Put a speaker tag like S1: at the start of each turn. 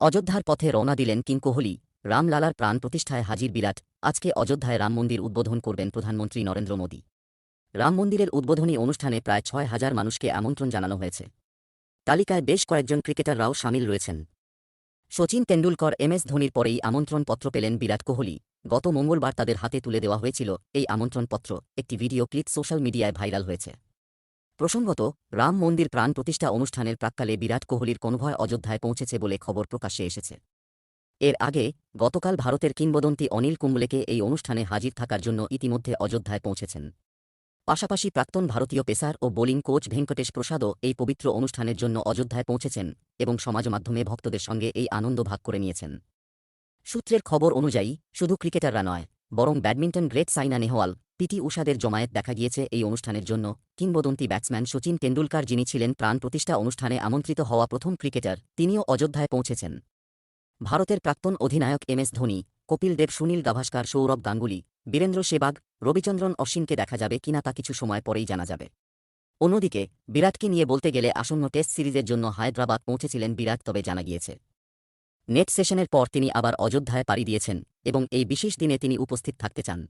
S1: অযোধ্যার পথে রওনা দিলেন কিং কোহলি। রামলালার প্রাণ প্রতিষ্ঠায় হাজির বিরাট আজকে অযোধ্যায় রাম মন্দির উদ্বোধন করবেন প্রধানমন্ত্রী নরেন্দ্র মোদী। রাম মন্দিরের উদ্বোধনী অনুষ্ঠানে প্রায় ছয় হাজার মানুষকে আমন্ত্রণ জানানো হয়েছে। তালিকায় বেশ কয়েকজন ক্রিকেটাররাও সামিল রয়েছেন। সচিন তেন্ডুলকর, এম এস ধোনির পরেই আমন্ত্রণপত্র পেলেন বিরাট কোহলি। গত মঙ্গলবার তাদের হাতে তুলে দেওয়া হয়েছিল এই আমন্ত্রণপত্র। একটি ভিডিও ক্লিপ সোশ্যাল মিডিয়ায় ভাইরাল হয়েছে। প্রসঙ্গত, রাম মন্দির প্রাণ প্রতিষ্ঠা অনুষ্ঠানের প্রাক্কালে বিরাট কোহলির কনভয় অযোধ্যায় পৌঁছেছে বলে খবর প্রকাশ্যে এসেছে। এর আগে, গতকাল ভারতের কিংবদন্তি অনিল কুম্বলেকে এই অনুষ্ঠানে হাজির থাকার জন্য ইতিমধ্যে অযোধ্যায় পৌঁছেছেন। পাশাপাশি প্রাক্তন ভারতীয় পেসার ও বোলিং কোচ ভেঙ্কটেশ প্রসাদও এই পবিত্র অনুষ্ঠানের জন্য অযোধ্যায় পৌঁছেছেন এবং সমাজমাধ্যমে ভক্তদের সঙ্গে এই আনন্দ ভাগ করে নিয়েছেন। সূত্রের খবর অনুযায়ী, শুধু ক্রিকেটাররা নয় বরং badminton great Saina Nehwal, PT উষাদের জমায়েত দেখা গিয়েছে এই অনুষ্ঠানের জন্য। কিংবদন্তি ব্যাটসম্যান সচিন তেন্ডুলকার যিনি ছিলেন প্রাণ প্রতিষ্ঠা অনুষ্ঠানে আমন্ত্রিত হওয়া প্রথম ক্রিকেটার, তিনিও অযোধ্যায় পৌঁছেছেন। ভারতের প্রাক্তন অধিনায়ক এম এস ধোনি, কপিল দেব, সুনীল গাভাস্কার, সৌরভ গাঙ্গুলি, বীরেন্দ্র সেবাগ, রবিচন্দ্রন অশ্বিনকে দেখা যাবে কিনা তা কিছু সময় পরেই জানা যাবে। অন্যদিকে, বিরাটকে নিয়ে বলতে গেলে আসন্ন টেস্ট সিরিজের জন্য হায়দ্রাবাদ পৌঁছেছিলেন বিরাট, তবে জানা গিয়েছে নেট সেশনের পর তিনি আবার অযোধ্যায় পাড়ি দিয়েছেন এবং এই বিশেষ দিনে তিনি উপস্থিত থাকতে চান।